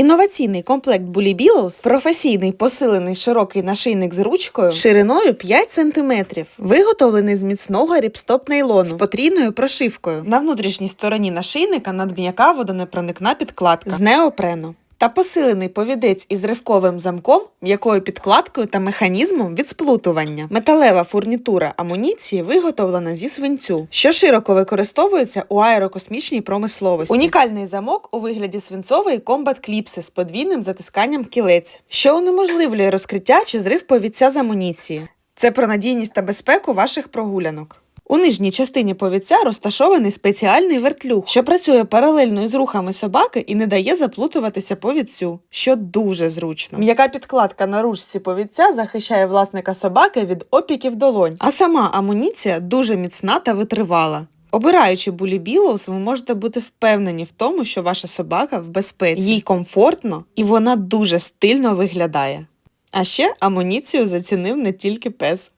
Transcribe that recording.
Інноваційний комплект Bully Billows – професійний посилений широкий нашийник з ручкою шириною 5 см, виготовлений з міцного ріпстоп нейлону з потрійною прошивкою. На внутрішній стороні нашийника надм'яка водонепроникна підкладка з неопрену. Та посилений повідець із ривковим замком, м'якою підкладкою та механізмом від сплутування. Металева фурнітура амуніції виготовлена зі свинцю, що широко використовується у аерокосмічній промисловості. Унікальний замок у вигляді свинцової комбат кліпси з подвійним затисканням кілець, що унеможливлює розкриття чи зрив повідця з амуніції. Це про надійність та безпеку ваших прогулянок. У нижній частині повідця розташований спеціальний вертлюг, що працює паралельно із рухами собаки і не дає заплутуватися повідцю, що дуже зручно. М'яка підкладка на ручці повідця захищає власника собаки від опіків долонь, а сама амуніція дуже міцна та витривала. Обираючи булі Білоус, ви можете бути впевнені в тому, що ваша собака в безпеці, їй комфортно і вона дуже стильно виглядає. А ще амуніцію зацінив не тільки пес.